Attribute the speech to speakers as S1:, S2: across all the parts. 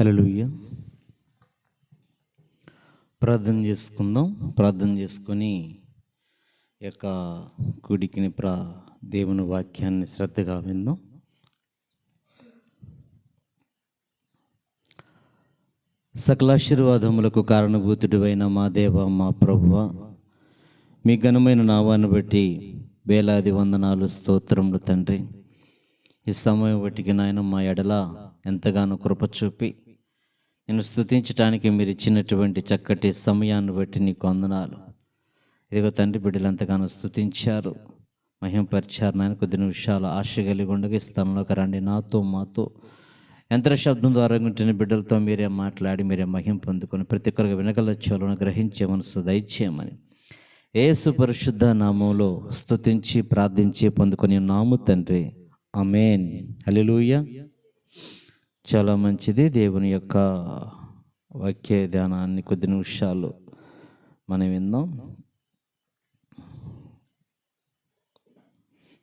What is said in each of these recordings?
S1: హలోయ ప్రార్థన చేసుకుందాం. ప్రార్థన చేసుకొని యొక్క కుడికిని ప్రా దేవుని వాక్యాన్ని శ్రద్ధగా విందాం. సకలాశీర్వాదములకు కారణభూతుడివైన మా దేవ మా ప్రభువ మీ ఘనమైన నావాన్ని బట్టి వేలాది వందనాలు స్తోత్రములు తండ్రి. ఈ సమయం బట్టికి నాయన మా ఎడల ఎంతగానో కృప చూపి నేను స్థుతించడానికి మీరు ఇచ్చినటువంటి చక్కటి సమయాన్ని బట్టి నీకు వందనాలు. ఇదిగో తండ్రి బిడ్డలు ఎంతగానో స్థుతించారు మహింపరిచారు నాయన కొద్ది నిమిషాలు ఆశ కలిగి ఉండగా ఈ స్థలంలోకి రండి. నాతో మాతో. యంత్ర శబ్దం ద్వారా ఉంటున్న బిడ్డలతో మీరే మాట్లాడి మీరే మహిం పొందుకొని ప్రతి ఒక్కరికి వెనకల చెవులను గ్రహించే మనసు దయచేయమని. ఏసు పరిశుద్ధ నామంలో స్తుతించి ప్రార్థించి పొందుకొని నాము తండ్రి. అమేన్ హల్లెలూయ. చాలా మంచిది. దేవుని యొక్క వాక్య ధ్యానాన్ని కొద్ది నిమిషాలు మనం విందాం.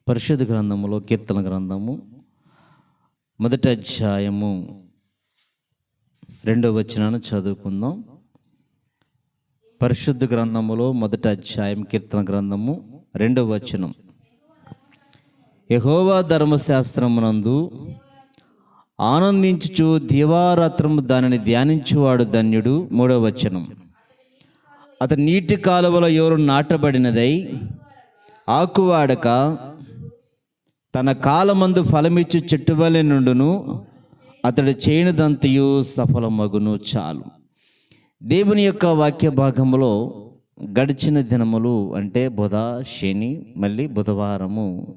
S1: పరిశుద్ధ గ్రంథములో కీర్తన గ్రంథము మొదటి అధ్యాయము రెండవ వచనాన్ని చదువుకుందాం. పరిశుద్ధ గ్రంథములో మొదటి అధ్యాయం కీర్తన గ్రంథము రెండవ వచనం. యహోవా ధర్మశాస్త్రమునందు ఆనందించుచు దీవారాత్రము దానిని ధ్యానించువాడు ధన్యుడు. మూడవ వచనం. అతని నీటి కాలువలో ఎవరు నాటబడినదై ఆకువాడక తన కాలమందు ఫలమిచ్చు చెట్టువలె నుండును అతడు చేయనిదంతయు సఫలమగును చాలు. దేవుని యొక్క వాక్య భాగంలో గడిచిన దినములు అంటే బుధ శని మళ్ళీ బుధవారము.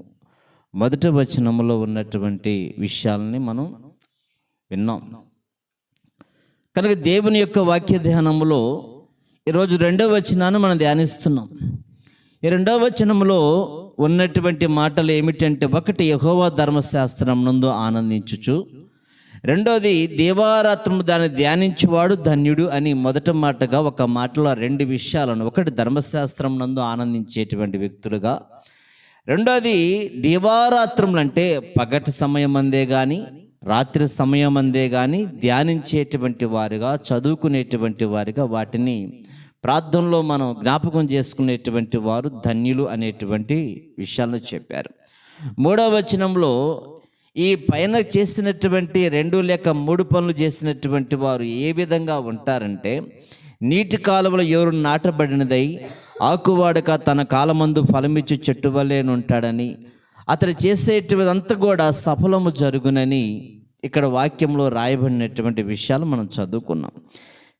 S1: మొదటి వచనములో ఉన్నటువంటి విషయాలని మనం విన్నాం. కనుక దేవుని యొక్క వాక్య ధ్యానంలో ఈరోజు రెండవ వచనాన్ని మనం ధ్యానిస్తున్నాం. ఈ రెండవ వచనములో ఉన్నటువంటి మాటలు ఏమిటంటే ఒకటి యహోవా ధర్మశాస్త్రం నందు ఆనందించుచు రెండోది దేవారాత్రము దాన్ని ధ్యానించువాడు ధన్యుడు అని మొదట మాటగా ఒక మాటలో రెండు విషయాలను ఒకటి ధర్మశాస్త్రం నందు ఆనందించేటువంటి వ్యక్తులుగా రెండోది దీవారాత్రములు అంటే పగటి సమయం అందే కానీ రాత్రి సమయం అందే కానీ ధ్యానించేటువంటి వారుగా చదువుకునేటువంటి వారుగా వాటిని ప్రార్థనలో మనం జ్ఞాపకం చేసుకునేటువంటి వారు ధన్యులు అనేటువంటి విషయాలను చెప్పారు. మూడవ వచనంలో ఈ పైన చేసినటువంటి రెండు లేక మూడు పనులు చేసినటువంటి వారు ఏ విధంగా ఉంటారంటే నీటి కాలువలో ఎవరు నాటబడినదై ఆకువాడక తన కాలమందు ఫలమిచ్చు చెట్టు వల్లేనుంటాడని ఉంటాడని అతడు చేసేటువంటిదంతా కూడా సఫలము జరుగునని ఇక్కడ వాక్యంలో రాయబడినటువంటి విషయాలు మనం చదువుకున్నాం.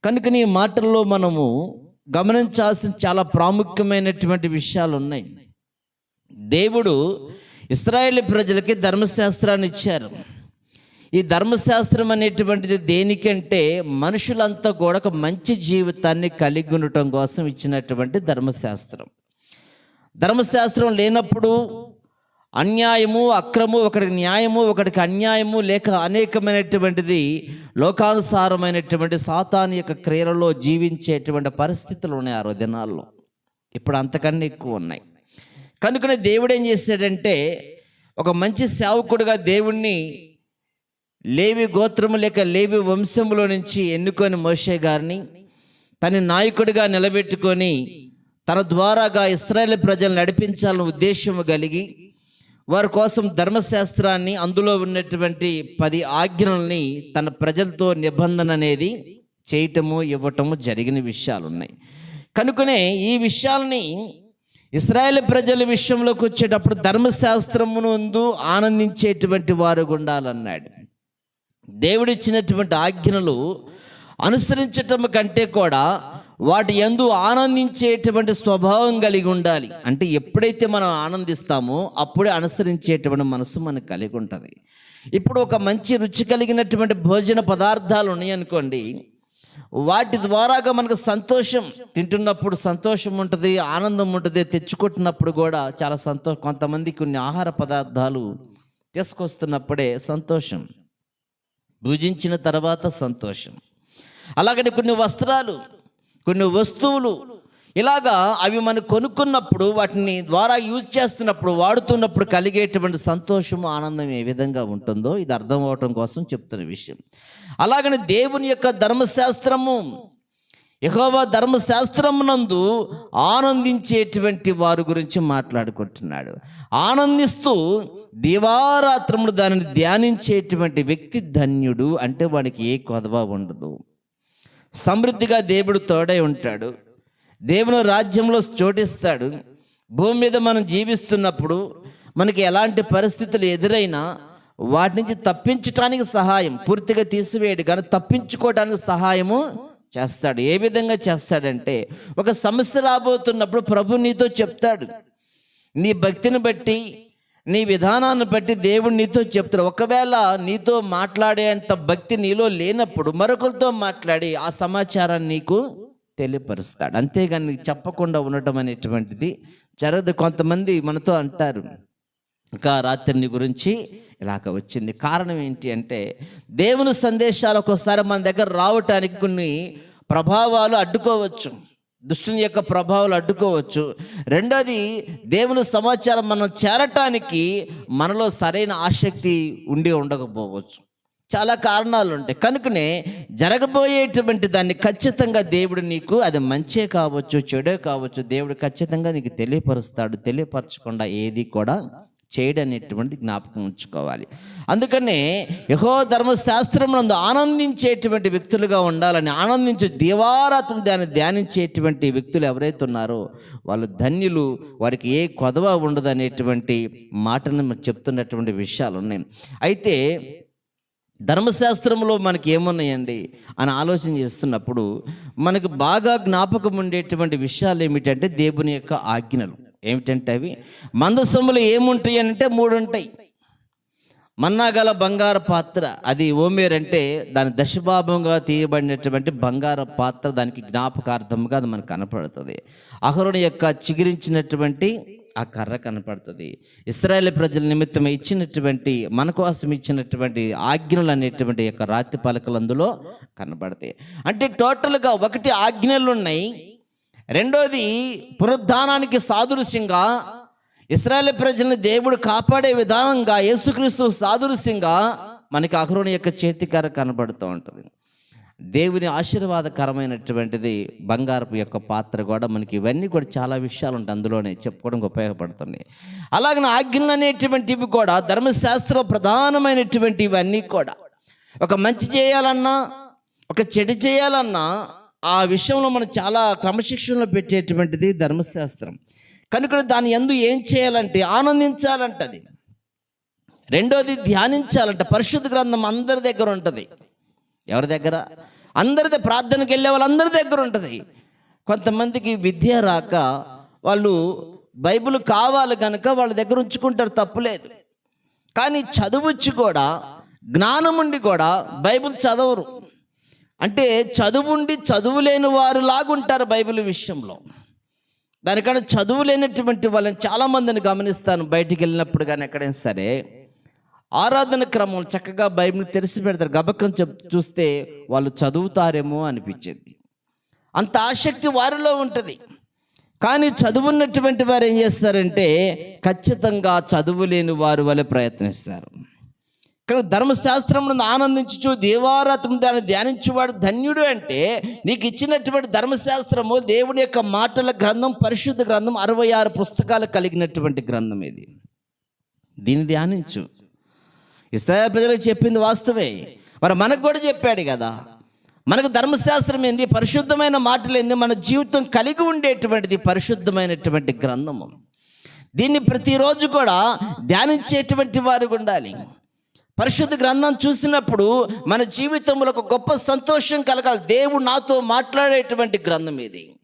S1: కనుక నీ మాటల్లో మనము గమనించాల్సిన చాలా ప్రాముఖ్యమైనటువంటి విషయాలు ఉన్నాయి. దేవుడు ఇస్రాయేలీ ప్రజలకి ధర్మశాస్త్రాన్ని ఇచ్చారు. ఈ ధర్మశాస్త్రం అనేటువంటిది దేనికంటే మనుషులంతా కూడా ఒక మంచి జీవితాన్ని కలిగి ఉండటం కోసం ఇచ్చినటువంటి ధర్మశాస్త్రం. ధర్మశాస్త్రం లేనప్పుడు అన్యాయము అక్రము ఒకటికి న్యాయము ఒకటికి అన్యాయము లేక అనేకమైనటువంటిది లోకానుసారమైనటువంటి సాతాను యొక్క క్రియలలో జీవించేటువంటి పరిస్థితులు ఉన్నాయి ఆ రోజు దినాల్లో. ఇప్పుడు అంతకన్నా ఎక్కువ ఉన్నాయి. కనుకనే దేవుడు ఏం చేశాడంటే ఒక మంచి సేవకుడుగా దేవుణ్ణి లేవి గోత్రము లేక లేవి వంశములో నుంచి ఎన్నుకొని మోషే గారిని తన నాయకుడిగా నిలబెట్టుకొని తన ద్వారాగా ఇస్రాయేల్ ప్రజలు నడిపించాలని ఉద్దేశము కలిగి వారి కోసం ధర్మశాస్త్రాన్ని అందులో ఉన్నటువంటి పది ఆజ్ఞల్ని తన ప్రజలతో నిబంధన అనేది చేయటము ఇవ్వటము జరిగిన విషయాలు ఉన్నాయి కనుకనే ఈ విషయాల్ని ఇస్రాయేల్ ప్రజల విషయంలోకి వచ్చేటప్పుడు ధర్మశాస్త్రమునందు ఆనందించేటువంటి వారు ఉండాలన్నాడు. దేవుడిచ్చినటువంటి ఆజ్ఞలు అనుసరించటం కంటే కూడా వాటి ఎందు ఆనందించేటువంటి స్వభావం కలిగి ఉండాలి. అంటే ఎప్పుడైతే మనం ఆనందిస్తామో అప్పుడే అనుసరించేటువంటి మనసు మనకు కలిగి ఉంటుంది. ఇప్పుడు ఒక మంచి రుచి కలిగినటువంటి భోజన పదార్థాలు ఉన్నాయనుకోండి వాటి ద్వారాగా మనకు సంతోషం తింటున్నప్పుడు సంతోషం ఉంటుంది ఆనందం ఉంటుంది తెచ్చుకుంటున్నప్పుడు కూడా చాలా సంతోషం కొంతమంది కొన్ని ఆహార పదార్థాలు తీసుకొస్తున్నప్పుడే సంతోషం. భుజించిన తర్వాత సంతోషం. అలాగనే కొన్ని వస్త్రాలు కొన్ని వస్తువులు ఇలాగా అవి మనం కొనుక్కున్నప్పుడు వాటిని ద్వారా యూజ్ చేస్తున్నప్పుడు వాడుతున్నప్పుడు కలిగేటువంటి సంతోషము ఆనందం ఏ విధంగా ఉంటుందో ఇది అర్థం అవటం కోసం చెప్తున్న విషయం. అలాగని దేవుని యొక్క ధర్మశాస్త్రము యహోవా ధర్మశాస్త్రమునందు ఆనందించేటువంటి వారి గురించి మాట్లాడుకుంటున్నాడు. ఆనందిస్తూ దీవారాత్రములు దానిని ధ్యానించేటువంటి వ్యక్తి ధన్యుడు అంటే వాడికి ఏ కొదవ ఉండదు. సమృద్ధిగా దేవుడు తోడై ఉంటాడు. దేవుని రాజ్యంలో చోటిస్తాడు. భూమి మీద మనం జీవిస్తున్నప్పుడు మనకి ఎలాంటి పరిస్థితులు ఎదురైనా వాటి నుంచి తప్పించటానికి సహాయం పూర్తిగా తీసివేయడు. కానీ తప్పించుకోవడానికి సహాయము చేస్తాడు. ఏ విధంగా చేస్తాడంటే ఒక సమస్య రాబోతున్నప్పుడు ప్రభు నీతో చెప్తాడు. నీ భక్తిని బట్టి నీ విధానాన్ని బట్టి దేవుడు నీతో చెప్తాడు. ఒకవేళ నీతో మాట్లాడేంత భక్తి నీలో లేనప్పుడు మరొకరితో మాట్లాడి ఆ సమాచారాన్ని నీకు తెలియపరుస్తాడు. అంతేగాని చెప్పకుండా ఉండటం అనేటువంటిది జరగదు. కొంతమంది మనతో అంటారు ఇంకా రాత్రిని గురించి ఇలాగ వచ్చింది. కారణం ఏంటి అంటే దేవుని సందేశాలు ఒక్కోసారి మన దగ్గర రావటానికి కొన్ని ప్రభావాలు అడ్డుకోవచ్చు. దుష్టుని యొక్క ప్రభావాలు అడ్డుకోవచ్చు. రెండోది దేవుని సమాచారం మనం చేరటానికి మనలో సరైన ఆసక్తి ఉండి ఉండకపోవచ్చు. చాలా కారణాలు ఉంటాయి. కనుకనే జరగబోయేటువంటి దాన్ని ఖచ్చితంగా దేవుడు నీకు అది మంచే కావచ్చు చెడే కావచ్చు దేవుడు ఖచ్చితంగా నీకు తెలియపరుస్తాడు తెలియపరచకుండా ఏది కూడా చేయడనేటువంటిది జ్ఞాపకం ఉంచుకోవాలి. అందుకనే యహో ధర్మశాస్త్రం ఆనందించేటువంటి వ్యక్తులుగా ఉండాలని ఆనందించే దీవారాత్రం దాన్ని ధ్యానించేటువంటి వ్యక్తులు ఎవరైతే ఉన్నారో వాళ్ళు ధన్యులు వారికి ఏ కొదవ ఉండదు అనేటువంటి మాటను మనకు చెప్తున్నటువంటి విషయాలు ఉన్నాయి అయితే ధర్మశాస్త్రంలో మనకి ఏమున్నాయండి? అని ఆలోచన చేస్తున్నప్పుడు మనకు బాగా జ్ఞాపకం ఉండేటువంటి విషయాలు ఏమిటంటే దేవుని యొక్క ఆజ్ఞలు. ఏమిటంటే అవి? మందసములు ఏముంటాయి అంటే మూడు ఉంటాయి మన్నాగల బంగారు పాత్ర అది ఓమేర్ అంటే దాని దశభాభంగా తీయబడినటువంటి బంగారు పాత్ర దానికి జ్ఞాపకార్థంగా అది మనకు కనపడుతుంది. అహరుని యొక్క చిగిరించినటువంటి ఆ కర్ర కనపడుతుంది. ఇస్రాయేల్ ప్రజల నిమిత్తం ఇచ్చినటువంటి మన కోసం ఇచ్చినటువంటి ఆజ్ఞలు అనేటువంటి యొక్క రాతి పలకలు అందులో కనపడతాయి అంటే టోటల్గా ఒకటి ఆజ్ఞలు ఉన్నాయి రెండోది పునరుద్ధానానికి సాదృశ్యంగా ఇస్రాయేల్ ప్రజల్ని దేవుడు కాపాడే విధానంగా యేసుక్రీస్తు సాదృశ్యంగా మనకి అహరోని యొక్క చేతికర కనబడుతూ ఉంటుంది. దేవుని ఆశీర్వాదకరమైనటువంటిది బంగారపు యొక్క పాత్ర కూడా మనకి ఇవన్నీ కూడా చాలా విషయాలు ఉంటాయి. అందులోనే చెప్పుకోవడానికి ఉపయోగపడుతుంది అలాగే ఆజ్ఞలు అనేటువంటివి కూడా ధర్మశాస్త్రం ప్రధానమైనటువంటి ఇవన్నీ కూడా. ఒక మంచి చేయాలన్నా ఒక చెడు చేయాలన్నా ఆ విషయంలో మనం చాలా క్రమశిక్షణలో పెట్టేటువంటిది ధర్మశాస్త్రం. కనుక దాని ఎందు ఏం చేయాలంటే ఆనందించాలంటది. రెండోది ధ్యానించాలంట. పరిశుద్ధ గ్రంథం అందరి దగ్గర ఉంటుంది. ఎవరి దగ్గర? అందరిది ప్రార్థనకి వెళ్ళే వాళ్ళందరి దగ్గర ఉంటుంది. కొంతమందికి విద్య రాక వాళ్ళు బైబిల్ కావాలి కనుక వాళ్ళ దగ్గర ఉంచుకుంటారు తప్పులేదు. కానీ చదువుచ్చి కూడా జ్ఞానం ఉండి కూడా బైబిల్ చదవరు. అంటే చదువుండి చదువు లేని వారు లాగుంటారు బైబిల్ విషయంలో. దానికన్నా చదువు లేనటువంటి వాళ్ళని చాలామందిని గమనిస్తాను బయటికి వెళ్ళినప్పుడు కానీ ఎక్కడైనా సరే. ఆరాధన క్రమం చక్కగా బైబిల్ తెరిచి పెడతారు. గబకం చెప్ చూస్తే వాళ్ళు చదువుతారేమో అనిపించింది. అంత ఆసక్తి వారిలో ఉంటుంది. కానీ చదువున్నటువంటి వారు ఏం చేస్తారంటే ఖచ్చితంగా చదువు లేని వారు వలె ప్రయత్నిస్తారు. కనుక ధర్మశాస్త్రమును ఆనందించు దేవారాత్రం దాన్ని ధ్యానించేవాడు ధన్యుడు అంటే నీకు ఇచ్చినటువంటి ధర్మశాస్త్రము దేవుని యొక్క మాటల గ్రంథం పరిశుద్ధ గ్రంథం అరవై ఆరు పుస్తకాలు కలిగినటువంటి గ్రంథం ఇది. దీన్ని ధ్యానించు. ఇస్రాయల్ ప్రజలకు చెప్పింది వాస్తవే మరి మనకు కూడా చెప్పాడు కదా. మనకు ధర్మశాస్త్రం ఏంది? పరిశుద్ధమైన మాటలు ఏంది? మన జీవితం కలిగి ఉండేటువంటిది పరిశుద్ధమైనటువంటి గ్రంథము. దీన్ని ప్రతిరోజు కూడా ధ్యానించేటువంటి వారు ఉండాలి. పరిశుద్ధ గ్రంథం చూసినప్పుడు మన జీవితంలో ఒక గొప్ప సంతోషం కలగాలి. దేవుడు నాతో మాట్లాడేటువంటి గ్రంథం ఇది.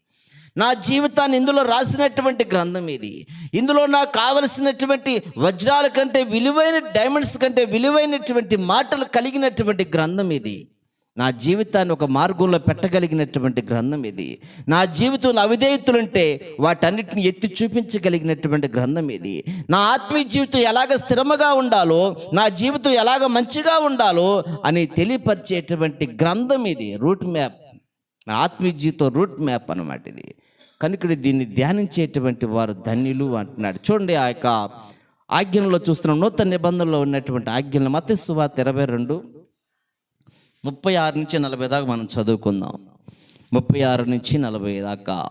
S1: నా జీవితాన్ని ఇందులో రాసినటువంటి గ్రంథం ఇది. ఇందులో నాకు కావలసినటువంటి వజ్రాల కంటే విలువైన డైమండ్స్ కంటే విలువైనటువంటి మాటలు కలిగినటువంటి గ్రంథం ఇది. నా జీవితాన్ని ఒక మార్గంలో పెట్టగలిగినటువంటి గ్రంథం ఇది. నా జీవితంలో అవిధేయుతులుంటే వాటన్నిటిని ఎత్తి చూపించగలిగినటువంటి గ్రంథం ఇది. నా ఆత్మీయ జీవితం ఎలాగ స్థిరముగా ఉండాలో నా జీవితం ఎలాగ మంచిగా ఉండాలో అని తెలియపరిచేటువంటి గ్రంథం ఇది. Route map. నా ఆత్మీయ జీవితం రూట్ మ్యాప్ అన్నమాట ఇది. కనుక దీన్ని ధ్యానించేటువంటి వారు ధన్యులు అంటున్నాడు. చూడండి ఆ యొక్క ఆజ్ఞలో చూస్తున్నాం నూతన నిబంధనలో ఉన్నటువంటి ఆజ్ఞలు. మత వార్త ఇరవై రెండు. ముప్పై ఆరు నుంచి నలభై దాకా మనం చదువుకుందాం. ముప్పై ఆరు నుంచి నలభై దాకా.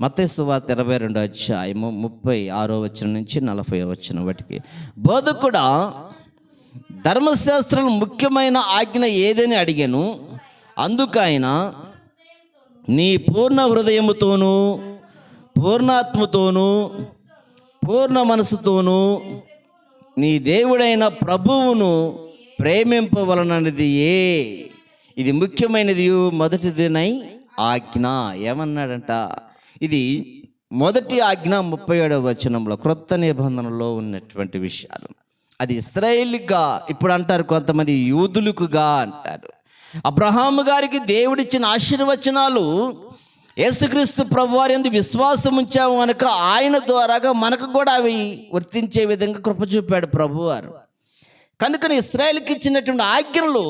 S1: మత్తయి ఇరవై రెండు అధ్యాయము ముప్పై ఆరో వచ్చిన నుంచి నలభై వచ్చిన వాటికి. బోధకుడా ధర్మశాస్త్రం ముఖ్యమైన ఆజ్ఞ ఏదని అడిగాను. అందుకైన నీ పూర్ణ హృదయముతోనూ పూర్ణాత్మతోనూ పూర్ణ మనసుతోనూ నీ దేవుడైన ప్రభువును ప్రేమింపవలనది ఏ? ఇది ముఖ్యమైనది మొదటిదినై ఆజ్ఞ. ఏమన్నాడంట? ఇది మొదటి ఆజ్ఞ ముప్పై ఏడవ వచనంలో క్రొత్త నిబంధనలో ఉన్నటువంటి విషయాలు. అది ఇస్రాయేల్గా ఇప్పుడు అంటారు కొంతమంది యూదులకుగా అంటారు. అబ్రహాము గారికి దేవుడిచ్చిన ఆశీర్వచనాలు యేసుక్రీస్తు ప్రభు వారి ఎందుకు విశ్వాసం ఉంచాము కనుక ఆయన ద్వారాగా మనకు కూడా అవి వర్తించే విధంగా కృప చూపాడు ప్రభువారు. కనుకని ఇస్రాయల్కి ఇచ్చినటువంటి ఆజ్ఞలు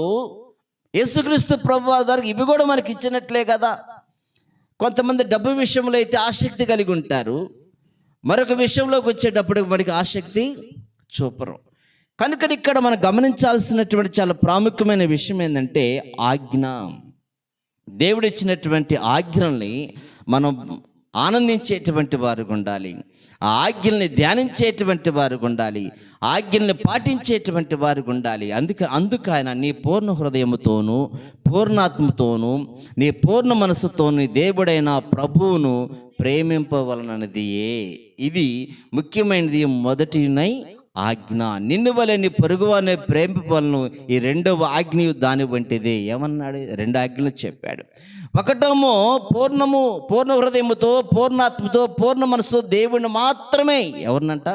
S1: యేసుక్రీస్తు ప్రభు వారి ద్వారా ఇవి కూడా మనకి ఇచ్చినట్లే కదా. కొంతమంది డబ్బు విషయంలో అయితే ఆసక్తి కలిగి ఉంటారు. మరొక విషయంలోకి వచ్చేటప్పుడు మనకి ఆసక్తి చూపరు. కనుక ఇక్కడ మనం గమనించాల్సినటువంటి చాలా ప్రాముఖ్యమైన విషయం ఏంటంటే ఆజ్ఞ. దేవుడిచ్చినటువంటి ఆజ్ఞల్ని మనం ఆనందించేటువంటి వారికి ఉండాలి. ఆ ఆజ్ఞల్ని ధ్యానించేటువంటి వారు ఉండాలి. ఆజ్ఞల్ని పాటించేటువంటి వారు ఉండాలి. అందుకే అందుకు ఆయన నీ పూర్ణ హృదయముతోనూ పూర్ణాత్మతోనూ నీ పూర్ణ మనసుతోను నీ దేవుడైన ప్రభువును ప్రేమింపవలనదియే ఇది ముఖ్యమైనది మొదటినై ఆజ్ఞ. నిన్ను వలె నీ పొరుగువారిని ప్రేమిపలను ఈ రెండవ ఆజ్ఞ దాని వంటిదే ఏమన్నాడు? రెండు ఆజ్ఞలు చెప్పాడు. ఒకటేమో పూర్ణము పూర్ణ హృదయముతో పూర్ణాత్మతో పూర్ణ మనసుతో దేవుణ్ణి మాత్రమే ఎవరినంట?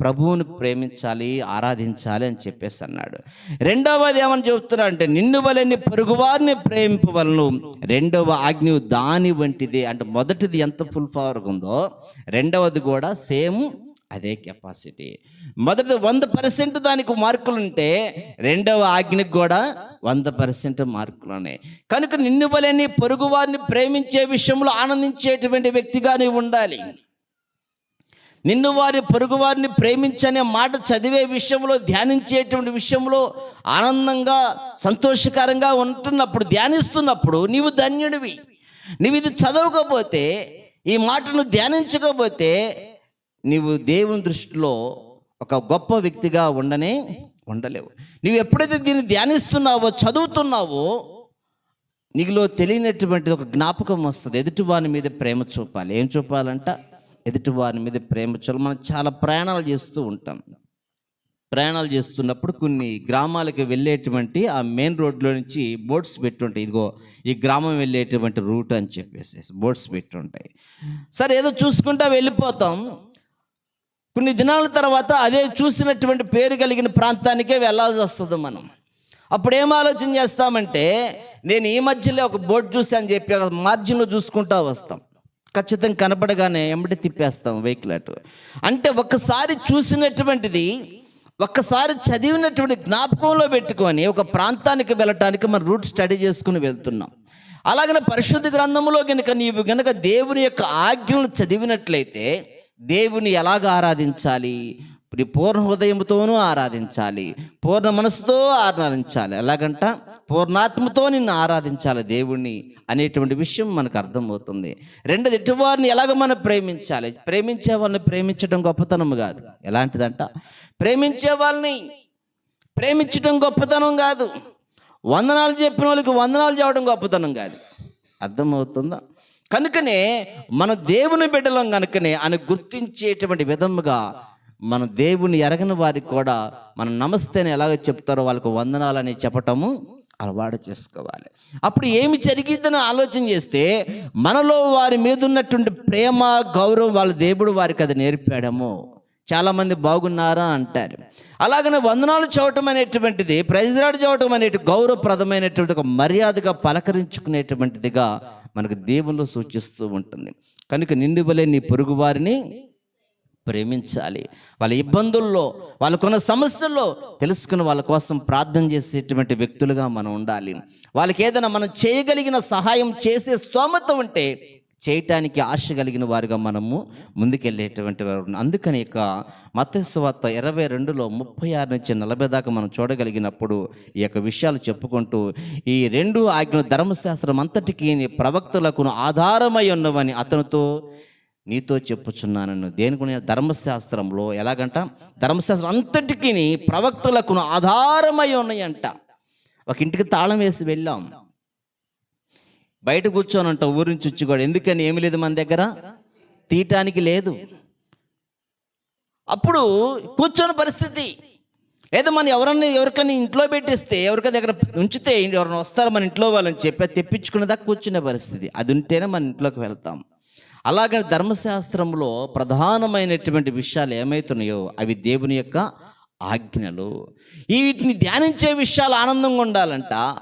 S1: ప్రభువుని ప్రేమించాలి ఆరాధించాలి అని చెప్పేసి అన్నాడు. రెండవది ఏమని చెబుతున్నా అంటే నిన్ను వలని పొరుగువారిని ప్రేమింపవలను. రెండవ ఆజ్ఞ దాని వంటిది. అంటే మొదటిది ఎంత ఫుల్ పవర్గా ఉందో రెండవది కూడా సేమ్ అదే కెపాసిటీ మొదటి వంద పర్సెంట్ దానికి మార్కులు ఉంటే రెండవ ఆజ్ఞకు కూడా వంద పర్సెంట్ మార్కులు ఉన్నాయి కనుక నిన్ను వలని పొరుగు వారిని ప్రేమించే విషయంలో ఆనందించేటువంటి వ్యక్తిగా నీవు ఉండాలి. నిన్ను వారి పొరుగు వారిని ప్రేమించనే మాట చదివే విషయంలో ధ్యానించేటువంటి విషయంలో ఆనందంగా సంతోషకరంగా ఉంటున్నప్పుడు ధ్యానిస్తున్నప్పుడు నీవు ధన్యుడివి. నీవు ఇది చదవకపోతే ఈ మాటను ధ్యానించకపోతే నీవు దేవుని దృష్టిలో ఒక గొప్ప వ్యక్తిగా ఉండనే ఉండలేవు. నువ్వు ఎప్పుడైతే దీన్ని ధ్యానిస్తున్నావో చదువుతున్నావో నీలో తెలియనటువంటి ఒక జ్ఞాపకం వస్తుంది. ఎదుటివాని మీద ప్రేమ చూపాలి. ఏం చూపాలంట? ఎదుటివాని మీద ప్రేమ చూపాలి. మనం చాలా ప్రయాణాలు చేస్తూ ఉంటాం. ప్రయాణాలు చేస్తున్నప్పుడు కొన్ని గ్రామాలకు వెళ్ళేటువంటి ఆ మెయిన్ రోడ్లో నుంచి బోట్స్ పెట్టుంటాయి. ఇదిగో ఈ గ్రామం వెళ్ళేటువంటి రూట్ అని చెప్పేసి బోట్స్ పెట్టుంటాయి. సరే ఏదో చూసుకుంటా వెళ్ళిపోతాం. కొన్ని దినాల తర్వాత అదే చూసినటువంటి పేరు కలిగిన ప్రాంతానికే వెళ్ళాల్సి వస్తుంది మనం. అప్పుడు ఏం ఆలోచన చేస్తామంటే నేను ఈ మధ్యలో ఒక బోర్డు చూసాను చెప్పి ఒక మార్జిన్లో చూసుకుంటా వస్తాం. ఖచ్చితంగా కనపడగానే ఎంబడి తిప్పేస్తాం వెహికల్ అటు. అంటే ఒకసారి చూసినటువంటిది ఒక్కసారి చదివినటువంటి జ్ఞాపకంలో పెట్టుకొని ఒక ప్రాంతానికి వెళ్ళటానికి మనం రూట్ స్టడీ చేసుకుని వెళ్తున్నాం. అలాగనే పరిశుద్ధ గ్రంథంలో కనుక నీవు కనుక దేవుని యొక్క ఆజ్ఞలను చదివినట్లయితే దేవుని ఎలాగ ఆరాధించాలి? పూర్ణ హృదయంతోనూ ఆరాధించాలి పూర్ణ మనసుతో ఆరాధించాలి. ఎలాగంట? పూర్ణాత్మతో నిన్ను ఆరాధించాలి దేవుణ్ణి అనేటువంటి విషయం మనకు అర్థమవుతుంది. రెండోది ఎటువారిని ఎలాగ మనం ప్రేమించాలి? ప్రేమించే వాళ్ళని ప్రేమించడం గొప్పతనం కాదు. ఎలాంటిదంట? ప్రేమించే వాళ్ళని ప్రేమించడం గొప్పతనం కాదు. వందనాలు చెప్పిన వాళ్ళకి వందనాలు చెప్పడం గొప్పతనం కాదు. అర్థమవుతుందా? కనుకనే మన దేవుని బిడ్డలం కనుకనే అని గుర్తించేటువంటి విధముగా మన దేవుని ఎరగని వారికి కూడా మనం నమస్తేని ఎలాగ చెప్తారో వాళ్ళకు వందనాలని చెప్పటము అలవాటు చేసుకోవాలి. అప్పుడు ఏమి జరిగిద్దని ఆలోచన చేస్తే మనలో వారి మీద ఉన్నటువంటి ప్రేమ గౌరవం వాళ్ళ దేవుడు వారికి అది నేర్పాడము. చాలామంది బాగున్నారా అంటారు. అలాగనే వందనాలు చూడటం అనేటువంటిది ప్రైజ్రాడు చూడటం అనేటి గౌరవప్రదమైనటువంటి ఒక మర్యాదగా పలకరించుకునేటువంటిదిగా మనకు దేవుళ్ళు సూచిస్తూ ఉంటుంది. కనుక నిండు వలె నీ పొరుగు వారిని ప్రేమించాలి. వాళ్ళ ఇబ్బందుల్లో వాళ్ళకున్న సమస్యల్లో తెలుసుకుని వాళ్ళ కోసం ప్రార్థన చేసేటువంటి వ్యక్తులుగా మనం ఉండాలి. వాళ్ళకి ఏదైనా మనం చేయగలిగిన సహాయం చేసే స్తోమత ఉంటే చేయటానికి ఆశ కలిగిన వారిగా మనము ముందుకెళ్ళేటువంటి వారు అందుకని ఇక మత్స్యవార్త ఇరవై రెండులో ముప్పై ఆరు నుంచి నలభై దాకా మనం చూడగలిగినప్పుడు ఈ యొక్క విషయాలు చెప్పుకుంటూ ఈ రెండు ఆజ్ఞ ధర్మశాస్త్రం అంతటికీ ప్రవక్తలకు ఆధారమై ఉన్నవని అతనితో నీతో చెప్పుచున్నాను దేనికి ధర్మశాస్త్రంలో ఎలాగంట? ధర్మశాస్త్రం అంతటికీ ప్రవక్తలకు ఆధారమై ఉన్నాయంట. ఒక ఇంటికి తాళం వేసి వెళ్ళాం. బయట కూర్చొని ఉంటాం ఊరి నుంచి వచ్చి కూడా. ఎందుకని? ఏమి లేదు మన దగ్గర. తీయటానికి లేదు. అప్పుడు కూర్చొని పరిస్థితి. లేదా మనం ఎవరన్నా ఎవరికైనా ఇంట్లో పెట్టిస్తే ఎవరికైనా దగ్గర ఉంచితే ఎవరైనా వస్తారు మన ఇంట్లో వాళ్ళని చెప్పి తెప్పించుకునేదాకా కూర్చునే పరిస్థితి. అది ఉంటేనే మన ఇంట్లోకి వెళ్తాం. అలాగే ధర్మశాస్త్రంలో ప్రధానమైనటువంటి విషయాలు ఏమవుతున్నాయో అవి దేవుని యొక్క ఆజ్ఞలు. ఈ వీటిని ధ్యానించే విషయాలు ఆనందంగా ఉండాలంట.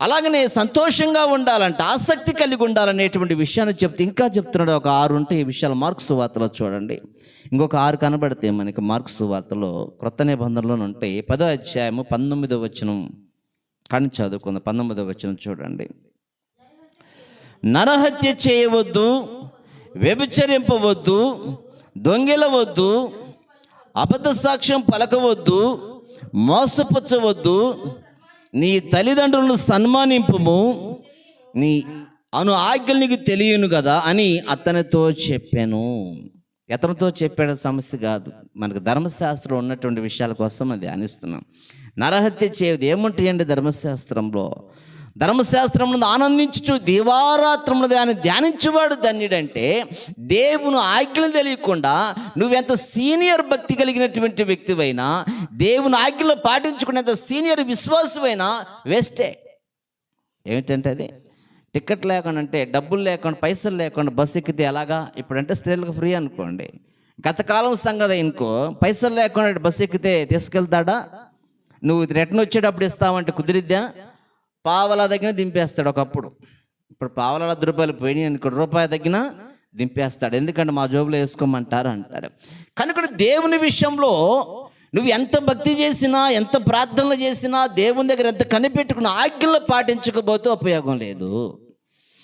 S1: అలాగనే సంతోషంగా ఉండాలంట ఆసక్తి కలిగి ఉండాలనేటువంటి విషయాన్ని చెప్తే ఇంకా చెప్తున్నాడు. ఒక ఆరు ఉంటే ఈ విషయాలు మార్క్ సువార్తలో చూడండి. ఇంకొక ఆరు కనబడితే మనకి మార్క్స్ సువార్తలో క్రొత్త నిబంధనలో ఉంటే పదో అధ్యాయము పంతొమ్మిదో వచనం. కానీ చదువుకుందాం. పంతొమ్మిదో వచనం చూడండి. నరహత్య చేయవద్దు వ్యభిచరింపవద్దు దొంగిలవద్దు అబద్ధ సాక్ష్యం పలకవద్దు మోసపుచ్చవద్దు నీ తల్లిదండ్రులను సన్మానింపుము. నీ అను ఆజ్ఞలు నీకు తెలియను కదా అని అతనితో చెప్పాను. ఇతనితో చెప్పాడు సమస్య కాదు. మనకు ధర్మశాస్త్రం ఉన్నటువంటి విషయాల కోసం అది ధ్యానిస్తున్నాం. నరహత్య చేయదు. ఏముంటాయండి ధర్మశాస్త్రంలో? ధర్మశాస్త్రమును ఆనందించు దీవారాత్రములు దాన్ని ధ్యానించువాడు ధన్యుడంటే దేవుని ఆజ్ఞలు తెలియకుండా నువ్వెంత సీనియర్ భక్తి కలిగినటువంటి వ్యక్తివైనా దేవుని ఆజ్ఞలు పాటించుకునేంత సీనియర్ విశ్వాసమైనా వేస్టే. ఏమిటంటే అది? టికెట్ లేకుండా అంటే డబ్బులు లేకుండా పైసలు లేకుండా బస్సు ఎక్కితే ఎలాగా? ఇప్పుడంటే స్త్రీలకు ఫ్రీ అనుకోండి. గత కాలం సంగతి అనుకో పైసలు లేకుండా బస్సు ఎక్కితే తీసుకెళ్తాడా? నువ్వు రిటర్న్ వచ్చేటప్పుడు ఇస్తావంటే కుదిరిద్దా? పావలా దగ్గర దింపేస్తాడు ఒకప్పుడు. ఇప్పుడు పావలా అర్ధ రూపాయలు పోయినాయి అనుకో రూపాయి తగ్గిన దింపేస్తాడు. ఎందుకంటే మా జోబులో వేసుకోమంటారు అంటారు. కనుక దేవుని విషయంలో నువ్వు ఎంత భక్తి చేసినా ఎంత ప్రార్థనలు చేసినా దేవుని దగ్గర ఎంత కనిపెట్టుకున్న ఆజ్ఞలు పాటించకపోతే ఉపయోగం లేదు.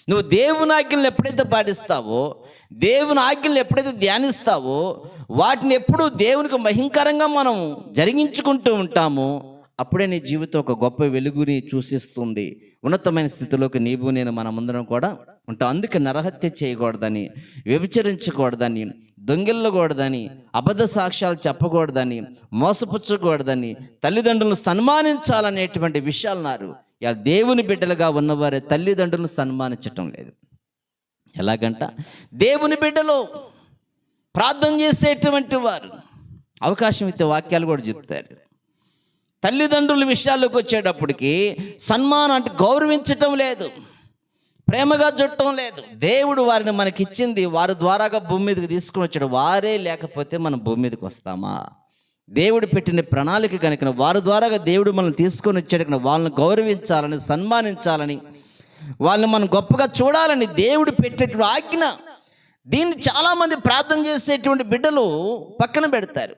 S1: నువ్వు దేవుని ఆజ్ఞలు ఎప్పుడైతే పాటిస్తావో దేవుని ఆజ్ఞలు ఎప్పుడైతే ధ్యానిస్తావో వాటిని ఎప్పుడు దేవునికి మహింకరంగా మనం జరిగించుకుంటూ ఉంటామో అప్పుడే నీ జీవితం ఒక గొప్ప వెలుగుని చూసిస్తుంది. ఉన్నతమైన స్థితిలోకి నీవు నేను మనమందరం కూడా ఉంటాం. అందుకే నరహత్య చేయకూడదని వ్యభిచరించకూడదని దొంగిల్లకూడదని అబద్ధ సాక్ష్యాలు చెప్పకూడదని మోసపుచ్చకూడదని తల్లిదండ్రులను సన్మానించాలనేటువంటి విషయాలున్నారు ఇలా దేవుని బిడ్డలుగా ఉన్నవారే తల్లిదండ్రులను సన్మానించటం లేదు. ఎలాగంట? దేవుని బిడ్డలు ప్రార్థన చేసేటువంటి వారు. అవకాశం ఇచ్చే వాక్యాలు కూడా చెప్తారు. తల్లిదండ్రుల విషయాల్లోకి వచ్చేటప్పటికి సన్మానం అంటే గౌరవించటం లేదు. ప్రేమగా చుట్టం లేదు. దేవుడు వారిని మనకిచ్చింది వారి ద్వారాగా భూమి మీదకి తీసుకుని వచ్చాడు. వారే లేకపోతే మనం భూమి మీదకి వస్తామా? దేవుడు పెట్టిన ప్రణాళిక కనుక వారి ద్వారాగా దేవుడు మనల్ని తీసుకొని వచ్చాడు కనుక వాళ్ళని గౌరవించాలని సన్మానించాలని వాళ్ళని మనం గొప్పగా చూడాలని దేవుడు పెట్టేటువంటి ఆజ్ఞ. దీన్ని చాలామంది ప్రార్థన చేసేటువంటి బిడ్డలు పక్కన పెడతారు.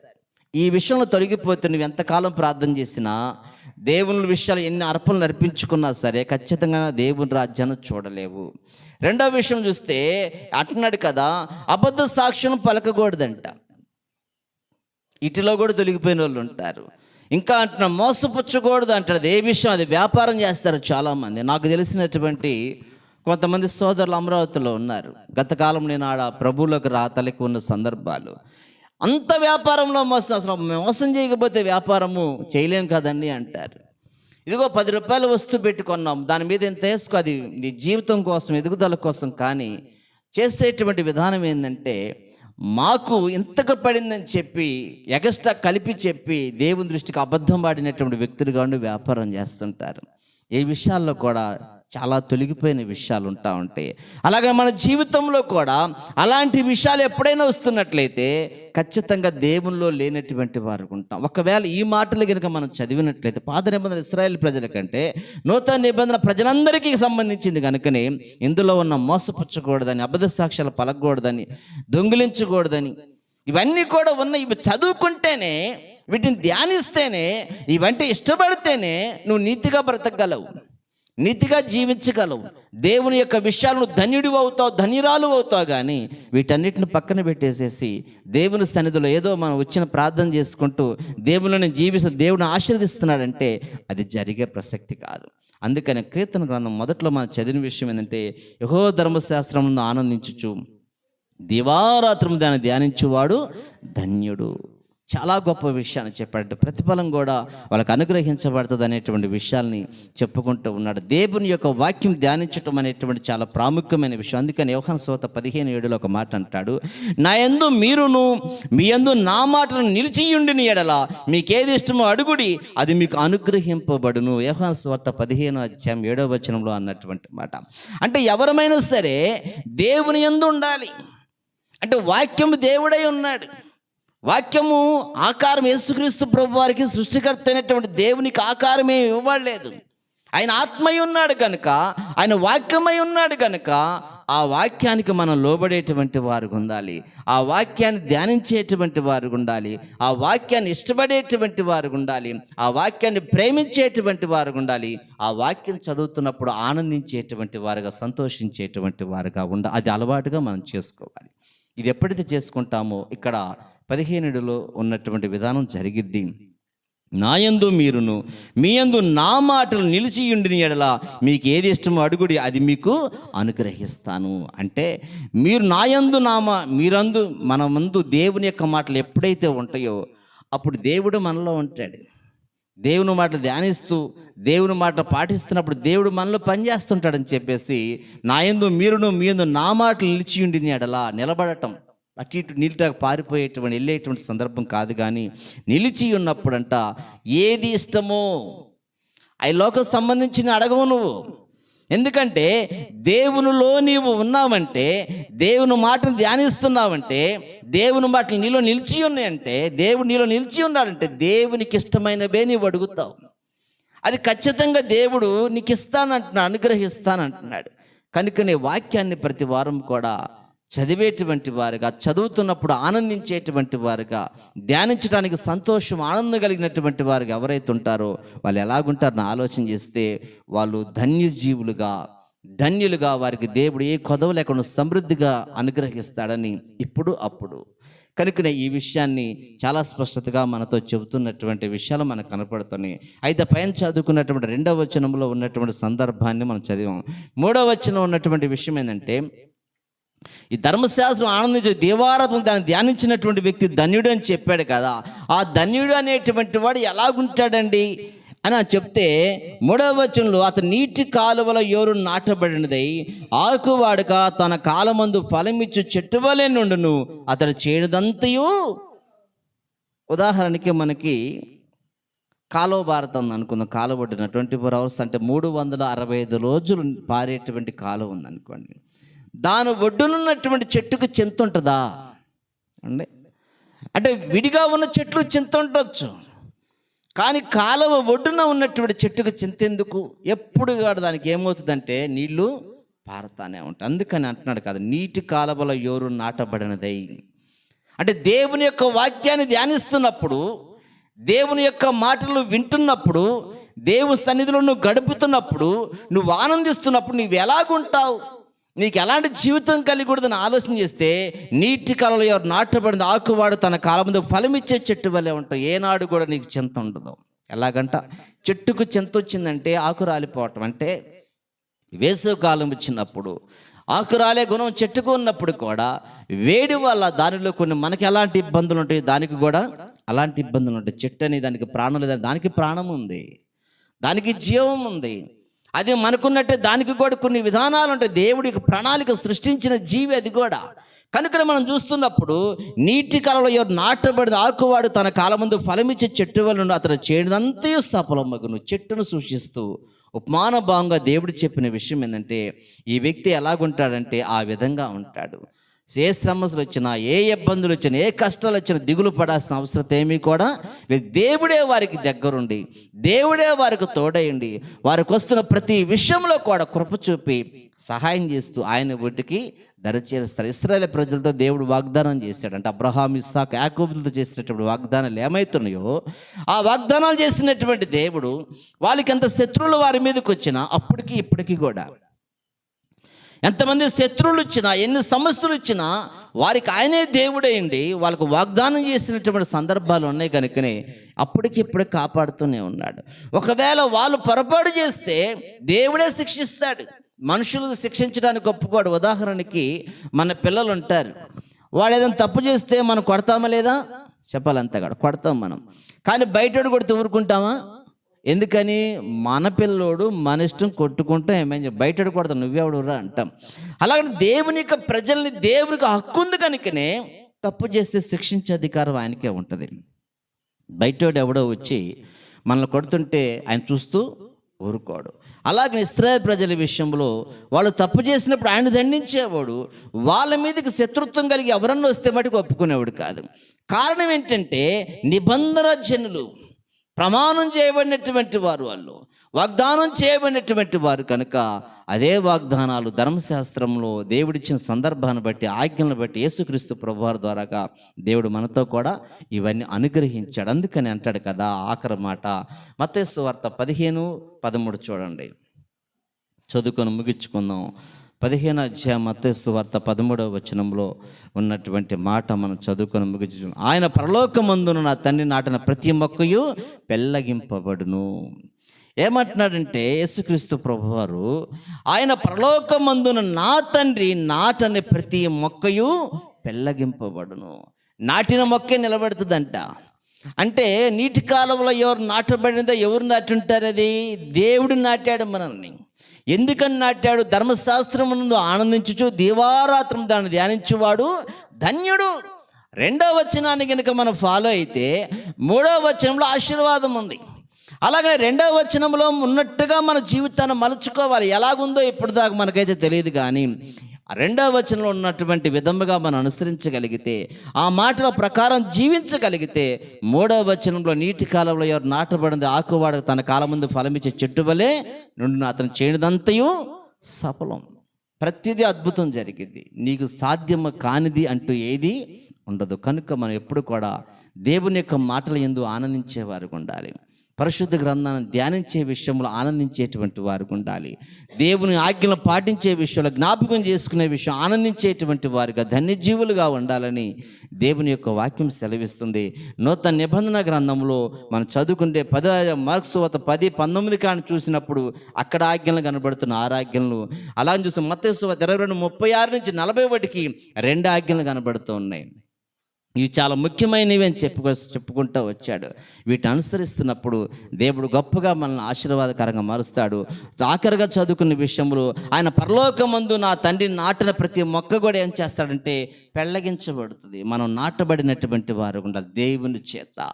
S1: ఈ విషయంలో తొలగిపోతే నువ్వు ఎంతకాలం ప్రార్థన చేసినా దేవుని విషయాలు ఎన్ని అర్పణలు అర్పించుకున్నా సరే ఖచ్చితంగా దేవుని రాజ్యాన్ని చూడలేవు. రెండో విషయం చూస్తే అంటున్నాడు కదా అబద్ధ సాక్ష్యం పలకకూడదంట. ఇటులో కూడా తొలగిపోయిన వాళ్ళు ఉంటారు. ఇంకా అంటున్నా మోసపుచ్చకూడదు అంటాడు. ఏ విషయం? అది వ్యాపారం చేస్తారు చాలామంది. నాకు తెలిసినటువంటి కొంతమంది సోదరులు అమరావతిలో ఉన్నారు. గతకాలం నేను ఆడ ప్రభువులకు రాతలకు ఉన్న సందర్భాలు. అంత వ్యాపారంలో మోసం అసలు మోసం చేయకపోతే వ్యాపారము చేయలేం కదండి అంటారు. ఇదిగో పది రూపాయలు వస్తువు పెట్టుకున్నాం. దాని మీద ఎంత వేసుకో? అది నీ జీవితం కోసం ఎదుగుదల కోసం కానీ చేసేటువంటి విధానం ఏంటంటే మాకు ఇంతకు పడిందని చెప్పి ఎగస్ట్రా కలిపి చెప్పి దేవుని దృష్టికి అబద్ధం పాడినటువంటి వ్యక్తులుగా ఉండి వ్యాపారం చేస్తుంటారు. ఈ విషయాల్లో కూడా చాలా తొలగిపోయిన విషయాలు ఉంటా ఉంటాయి. అలాగే మన జీవితంలో కూడా అలాంటి విషయాలు ఎప్పుడైనా వస్తున్నట్లయితే ఖచ్చితంగా దేవుల్లో లేనటువంటి వారు ఉంటాం. ఒకవేళ ఈ మాటలు కనుక మనం చదివినట్లయితే పాత నిబంధన ఇస్రాయేల్ ప్రజల కంటే నూతన నిబంధన ప్రజలందరికీ సంబంధించింది కనుకనే ఇందులో ఉన్న మోసపుచ్చకూడదని అబద్ధ సాక్ష్యాలు పలకూడదని దొంగిలించకూడదని ఇవన్నీ కూడా ఉన్న ఇవి చదువుకుంటేనే వీటిని ధ్యానిస్తేనే ఇవంటే ఇష్టపడితేనే నువ్వు నీతిగా బ్రతకగలవు. నీతిగా జీవించగలవు. దేవుని యొక్క విషయాలను ధన్యుడు అవుతావు ధన్యురాలు అవుతావు కానీ వీటన్నిటిని పక్కన పెట్టేసేసి దేవుని సన్నిధిలో ఏదో మనం వచ్చిన ప్రార్థన చేసుకుంటూ దేవుని జీవిస్తూ దేవుని ఆశీర్దిస్తున్నాడంటే అది జరిగే ప్రసక్తి కాదు. అందుకని కీర్తన గ్రంథం మొదట్లో మనం చదివిన విషయం ఏంటంటే యహో ధర్మశాస్త్రమును ఆనందించుచు దివారాత్రం దాన్ని ధ్యానించువాడు ధన్యుడు. చాలా గొప్ప విషయాన్ని చెప్పాడు ప్రతిఫలం కూడా వాళ్ళకి అనుగ్రహించబడుతుంది అనేటువంటి విషయాల్ని చెప్పుకుంటూ ఉన్నాడు. దేవుని యొక్క వాక్యం ధ్యానించటం అనేటువంటి చాలా ప్రాముఖ్యమైన విషయం. అందుకని వ్యవహాన సోత పదిహేను ఏడులో ఒక మాట అంటాడు నా యందు మీరును మీ యందు నా మాటను నిలిచియుండిని ఎడల మీకేది ఇష్టమో అడుగుడి అది మీకు అనుగ్రహింపబడును. వ్యవహాన స్వార్త పదిహేను అధ్యాయం ఏడవ వచనంలో అన్నటువంటి మాట. అంటే ఎవరమైనా సరే దేవుని ఎందు ఉండాలి. అంటే వాక్యం దేవుడై ఉన్నాడు. వాక్యము ఆకారం యేసుక్రీస్తు ప్రభు వారికి సృష్టికర్త అయినటువంటి దేవునికి ఆకారమే ఇవ్వబడలేదు. ఆయన ఆత్మై ఉన్నాడు కనుక ఆయన వాక్యమై ఉన్నాడు కనుక ఆ వాక్యానికి మనం లోబడేటువంటి వారు ఉండాలి. ఆ వాక్యాన్ని ధ్యానించేటువంటి వారు ఉండాలి. ఆ వాక్యాన్ని ఇష్టపడేటువంటి వారు ఉండాలి. ఆ వాక్యాన్ని ప్రేమించేటువంటి వారు ఉండాలి. ఆ వాక్యం చదువుతున్నప్పుడు ఆనందించేటువంటి వారుగా సంతోషించేటువంటి వారుగా ఉండాలి అది అలవాటుగా మనం చేసుకోవాలి. ఇది ఎప్పుడైతే చేసుకుంటామో ఇక్కడ పదిహేనుడిలో ఉన్నటువంటి విధానం జరిగిద్ది. నాయందు మీరును మీ యందు నా మాటలు నిలిచియుండిన ఎడల మీకు ఏది ఇష్టమో అడుగుడి అది మీకు అనుగ్రహిస్తాను. అంటే మీరు నాయందు నామా మీరందు మన ముందు దేవుని యొక్క మాటలు ఎప్పుడైతే ఉంటాయో అప్పుడు దేవుడు మనలో ఉంటాడు. దేవుని మాట ధ్యానిస్తూ దేవుని మాట పాటిస్తున్నప్పుడు దేవుడు మనలో పనిచేస్తుంటాడని చెప్పేసి నా ఎందు మీరును మీ ఎందు నా మాటలు నిలిచి ఉండి అడలా నిలబడటం. అటు ఇటు నీళ్ళటాకు పారిపోయేటువంటి వెళ్ళేటువంటి సందర్భం కాదు కానీ నిలిచి ఉన్నప్పుడంట ఏది ఇష్టమో ఐ లోకం సంబంధించిన అడగవు నువ్వు. ఎందుకంటే దేవునిలో నీవు ఉన్నావంటే దేవుని మాటను ధ్యానిస్తున్నావంటే దేవుని మాటలు నీలో నిలిచి ఉన్నాయంటే దేవుడు నీలో నిలిచి ఉన్నాడంటే దేవునికి ఇష్టమైనవే నీవు అడుగుతావు. అది ఖచ్చితంగా దేవుడు నీకు ఇస్తానంటున్నాడు అనుగ్రహిస్తానంటున్నాడు కనుకనే వాక్యాన్ని ప్రతి వారం కూడా చదివేటువంటి వారుగా చదువుతున్నప్పుడు ఆనందించేటువంటి వారుగా ధ్యానించడానికి సంతోషం ఆనందం కలిగినటువంటి వారుగా ఎవరైతే ఉంటారో వాళ్ళు ఎలాగుంటారని ఆలోచన చేస్తే వాళ్ళు ధన్యజీవులుగా ధన్యులుగా వారికి దేవుడు ఏ కొదవ లేకుండా సమృద్ధిగా అనుగ్రహిస్తాడని ఇప్పుడు అప్పుడు. కనుకనే ఈ విషయాన్ని చాలా స్పష్టతగా మనతో చెబుతున్నటువంటి విషయాలు మనకు కనపడుతున్నాయి. అయితే పైన చదువుకున్నటువంటి రెండవ వచనంలో ఉన్నటువంటి సందర్భాన్ని మనం చదివాం. మూడవ వచనం ఉన్నటువంటి విషయం ఏంటంటే ఈ ధర్మశాస్త్రం ఆనందించే దేవారాధన దాన్ని ధ్యానించినటువంటి వ్యక్తి ధన్యుడు అని చెప్పాడు కదా. ఆ ధన్యుడు అనేటువంటి వాడు ఎలాగుంటాడండి? అని చెప్తే మూడవ వచనంలో అతను నీటి కాలువల ఎవరు నాటబడినదై ఆకువాడుక తన కాలమందు ఫలమిచ్చు చెట్టు వలె నుండును. అతడు చేయనిదంతయు ఉదాహరణకి మనకి కాలువ భారతం అనుకుందాం. కాలువ ట్వంటీ ఫోర్ అవర్స్ అంటే మూడు వందల అరవై ఐదు రోజులు పారేటువంటి కాలువ ఉందనుకోండి. దాని ఒడ్డునున్నటువంటి చెట్టుకు చింత ఉంటుందా? అండి. అంటే విడిగా ఉన్న చెట్లు చింత ఉండొచ్చు. కానీ కాలువ ఒడ్డున ఉన్నటువంటి చెట్టుకు చింత ఎందుకు? ఎప్పుడు కాదు దానికి ఏమవుతుందంటే నీళ్ళు పారుతానే ఉంటాయి. అందుకని అంటున్నాడు కాదు నీటి కాలువలో ఎవరు నాటబడినదై. అంటే దేవుని యొక్క వాక్యాన్ని ధ్యానిస్తున్నప్పుడు దేవుని యొక్క మాటలు వింటున్నప్పుడు దేవు సన్నిధిలో నువ్వు గడుపుతున్నప్పుడు నువ్వు ఆనందిస్తున్నప్పుడు నువ్వు ఎలాగుంటావు? నీకు ఎలాంటి జీవితం కలిగి కూడదని ఆలోచన చేస్తే నీటి కాలంలో ఎవరు నాటబడింది ఆకువాడు తన కాలం ముందు ఫలమిచ్చే చెట్టు వల్లే ఉంటావు ఏనాడు కూడా నీకు చింత ఉండదు. ఎలాగంట? చెట్టుకు చింత వచ్చిందంటే ఆకు రాలిపోవటం. అంటే వేసవి కాలం వచ్చినప్పుడు ఆకురాలే గుణం చెట్టుకు ఉన్నప్పుడు కూడా వేడి వల్ల దానిలో కొన్ని మనకి ఎలాంటి ఇబ్బందులు ఉంటాయి? దానికి కూడా అలాంటి ఇబ్బందులు ఉంటాయి? చెట్టు అని దానికి ప్రాణం లేదని దానికి ప్రాణం ఉంది. దానికి జీవం ఉంది. అది మనకున్నట్టే దానికి కూడా కొన్ని విధానాలు ఉంటాయి. దేవుడికి ప్రణాళిక సృష్టించిన జీవి అది కూడా. కనుక మనం చూస్తున్నప్పుడు నీటి కాలంలో ఎవరు నాటబడిన ఆకువాడు తన కాలం ముందు ఫలమిచ్చే చెట్టు వల్ల అతను చేయడంతయు సఫలమగును. చెట్టును సూచిస్తూ ఉపమాన భావంగా దేవుడు చెప్పిన విషయం ఏంటంటే ఈ వ్యక్తి ఎలాగుంటాడంటే ఆ విధంగా ఉంటాడు. ఏ శ్రమలు వచ్చినా ఏ ఇబ్బందులు వచ్చినా ఏ కష్టాలు వచ్చినా దిగులు పడాల్సిన అవసరం ఏమీ కూడా లేదు. దేవుడే వారికి దగ్గరుండి దేవుడే వారికి తోడయండి వారికి వస్తున్న ప్రతి విషయంలో కూడా కృప చూపి సహాయం చేస్తూ ఆయన ఒడ్డుకి దరిచేరుస్తారు ఇస్రాయల్ ప్రజలతో దేవుడు వాగ్దానం చేశాడు అంటే అబ్రహాం ఇస్సాక్ యాకోబులతో చేసినటువంటి వాగ్దానాలు ఏమవుతున్నాయో ఆ వాగ్దానాలు చేసినటువంటి దేవుడు వాళ్ళకి ఎంత శత్రువులు వారి మీదకి వచ్చినా అప్పటికి ఇప్పటికీ కూడా ఎంతమంది శత్రువులు వచ్చినా ఎన్ని సమస్యలు వచ్చినా వారికి ఆయనే దేవుడేయండి వాళ్ళకు వాగ్దానం చేసినటువంటి సందర్భాలు ఉన్నాయి కనుకనే అప్పటికిప్పుడే కాపాడుతూనే ఉన్నాడు. ఒకవేళ వాళ్ళు పొరపాటు చేస్తే దేవుడే శిక్షిస్తాడు. మనుషులు శిక్షించడానికి ఒప్పుకోడు. ఉదాహరణకి మన పిల్లలు ఉంటారు వాడు ఏదైనా తప్పు చేస్తే మనం కొడతామా లేదా? చెప్పాలంతా కొడతాం మనం. కానీ బయటోడు కొడితే ఊరుకుంటామా? ఎందుకని మన పిల్లోడు మన ఇష్టం కొట్టుకుంటా ఏమైనా బయట కొడతాం నువ్వెవడురా అంటాం. అలాగని దేవుని యొక్క ప్రజల్ని దేవునికి హక్కు ఉంది కనుకనే తప్పు చేస్తే శిక్షించే అధికారం ఆయనకే ఉంటుంది. బయటోడు ఎవడో వచ్చి మనల్ని కొడుతుంటే ఆయన చూస్తూ ఊరుకోడు. అలాగే ఇస్రాయల్ ప్రజల విషయంలో వాళ్ళు తప్పు చేసినప్పుడు ఆయన దండించేవాడు వాళ్ళ మీదకి శత్రుత్వం కలిగి ఎవరన్నా వస్తే మటుకు ఒప్పుకునేవాడు కాదు. కారణం ఏంటంటే నిబంధన జనులు ప్రమాణం చేయబడినటువంటి వారు వాళ్ళు. వాగ్దానం చేయబడినటువంటి వారు కనుక అదే వాగ్దానాలు ధర్మశాస్త్రంలో దేవుడిచ్చిన సందర్భాన్ని బట్టి ఆజ్ఞలను బట్టి యేసుక్రీస్తు ప్రభువారి ద్వారాగా దేవుడు మనతో కూడా ఇవన్నీ అనుగ్రహించాడు. అందుకని అంటాడు కదా ఆఖరి మాట. మతేశ్వార్త వార్త పదిహేను పదమూడు చూడండి. చదువుకొని ముగించుకుందాం. పదిహేను అధ్యాయ మత్తేసు వార్త పదమూడవ వచనంలో ఉన్నటువంటి మాట మనం చదువుకొని ముగించు ఆయన పరలోకమందును నా తండ్రి నాటిన ప్రతి మొక్కయు పెళ్ళగింపబడును ఏమంటున్నాడంటే యేసుక్రీస్తు ప్రభువారు ఆయన పరలోకమందున నా తండ్రి నాటని ప్రతి మొక్కయు పెళ్ళగింపబడును నాటిన మొక్కే నిలబడుతుందంట. అంటే నీటి కాలంలో ఎవరు నాటబడినదో ఎవరు నాటుంటారు అది? దేవుడు నాటాడు మనల్ని. ఎందుకని నాటాడు? ధర్మశాస్త్రం నందు ఆనందించుచు దీవారాత్రం దాన్ని ధ్యానించువాడు ధన్యుడు. రెండవ వచనాన్ని కనుక మనం ఫాలో అయితే మూడో వచనంలో ఆశీర్వాదం ఉంది. అలాగే రెండవ వచనంలో ఉన్నట్టుగా మన జీవితాన్ని మలుచుకోవాలి. ఎలాగుందో ఇప్పటిదాకా మనకైతే తెలియదు కానీ రెండవ వచనంలో ఉన్నటువంటి విధముగా మనం అనుసరించగలిగితే ఆ మాటల ప్రకారం జీవించగలిగితే మూడవ వచనంలో నీటి కాలంలో ఎవరు నాటబడింది ఆకువాడ తన కాలం ముందు ఫలమిచ్చే చెట్టు వలె నుండి అతను చేయనిదంతయు సఫలం. ప్రతిదీ అద్భుతం జరిగింది. నీకు సాధ్యము కానిది అంటూ ఏది ఉండదు. కనుక మనం ఎప్పుడు కూడా దేవుని యొక్క మాటల ఎందు ఆనందించేవారు ఉండాలి. పరిశుద్ధ గ్రంథాన్ని ధ్యానించే విషయంలో ఆనందించేటువంటి వారికి ఉండాలి. దేవుని ఆజ్ఞలు పాటించే విషయంలో జ్ఞాపకం చేసుకునే విషయం ఆనందించేటువంటి వారిగా ధన్యజీవులుగా ఉండాలని దేవుని యొక్క వాక్యం సెలవిస్తుంది. నూతన నిబంధన గ్రంథంలో మనం చదువుకుంటే పద మార్క్స్ వత పది పంతొమ్మిది కాని చూసినప్పుడు అక్కడ ఆజ్ఞలు కనబడుతున్న ఆరాజ్ఞలు అలా అలా చూసి మత్తేసు ఇరవై రెండు ముప్పై ఆరు నుంచి నలభై ఒకటికి రెండు ఆజ్ఞలు కనబడుతూ ఉన్నాయి. ఇవి చాలా ముఖ్యమైనవి అని చెప్పుకో చెప్పుకుంటూ వచ్చాడు. వీటిని అనుసరిస్తున్నప్పుడు దేవుడు గొప్పగా మనల్ని ఆశీర్వాదకరంగా మారుస్తాడు. ఆఖరిగా చదువుకున్న విషయంలో ఆయన పరలోకమందు నా తండ్రి నాటిన ప్రతి మొక్క కూడా ఏం చేస్తాడంటే పెళ్ళగించబడుతుంది. మనం నాటబడినటువంటి వారు ఉండాలి దేవుని చేత.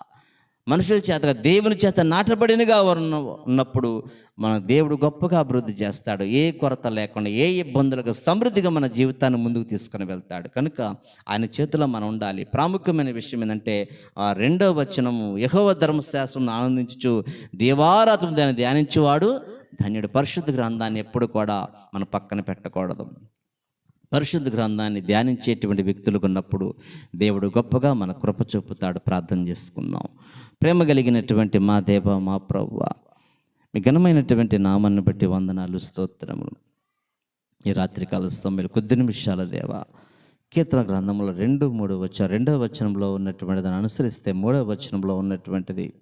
S1: మనుషుల చేత దేవుని చేత నాటబడినగా ఉన్న ఉన్నప్పుడు మన దేవుడు గొప్పగా అభివృద్ధి చేస్తాడు. ఏ కొరత లేకుండా ఏ ఇబ్బందులకు సమృద్ధిగా మన జీవితాన్ని ముందుకు తీసుకొని వెళ్తాడు. కనుక ఆయన చేతిలో మనం ఉండాలి. ప్రాముఖ్యమైన విషయం ఏంటంటే ఆ రెండో వచనము యహోవ ధర్మశాస్త్రం ఆనందించు దేవారాత్రం దాన్ని ధ్యానించేవాడు ధన్యుడు. పరిశుద్ధ గ్రంథాన్ని ఎప్పుడు కూడా మన పక్కన పెట్టకూడదు. పరిశుద్ధ గ్రంథాన్ని ధ్యానించేటువంటి వ్యక్తులకు ఉన్నప్పుడు దేవుడు గొప్పగా మన కృప చూపుతాడు. ప్రార్థన చేసుకుందాం. ప్రేమ కలిగినటువంటి మా దేవ మా ప్రవ్వ. మీ ఘనమైనటువంటి నామాన్ని బట్టి వందనాలు స్తోత్రములు. ఈ రాత్రికాల సమయంలో కొద్ది నిమిషాల దేవ. కీర్తన గ్రంథంలో రెండు మూడు వచ్చ రెండవ వచనంలో ఉన్నటువంటి దాన్ని అనుసరిస్తే మూడవ వచనంలో ఉన్నటువంటిది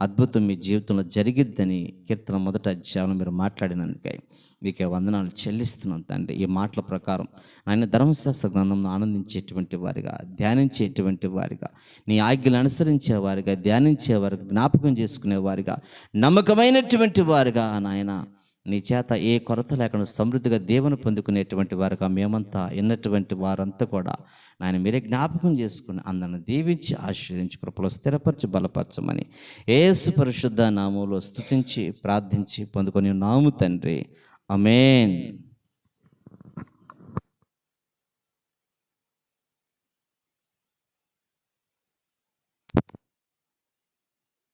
S1: అద్భుతం మీ జీవితంలో జరిగిద్దని కీర్తన మొదట అధ్యాయంలో మీరు మాట్లాడినందుకై మీకే వందనాలు చెల్లిస్తున్నాను తండ్రి. ఈ మాటల ప్రకారం ఆయన ధర్మశాస్త్ర గ్రంథంను ఆనందించేటువంటి వారిగా ధ్యానించేటువంటి వారిగా నీ ఆజ్ఞలు అనుసరించే వారిగా ధ్యానించే వారిగా జ్ఞాపకం చేసుకునే వారిగా నమ్మకమైనటువంటి వారిగా నాయన నీ చేత ఏ కొరత లేకుండా సమృద్ధిగా దేవుని పొందుకునేటువంటి వారుగా మేమంతా ఎన్నటువంటి వారంతా కూడా నాయన మీరే జ్ఞాపకం చేసుకుని అందరిని దీవించి ఆశీర్వదించి కృపలో స్థిరపరచి బలపరచమని ఏసు పరిశుద్ధ నామంలో స్థుతించి ప్రార్థించి పొందుకొని నాము తండ్రి. అమేన్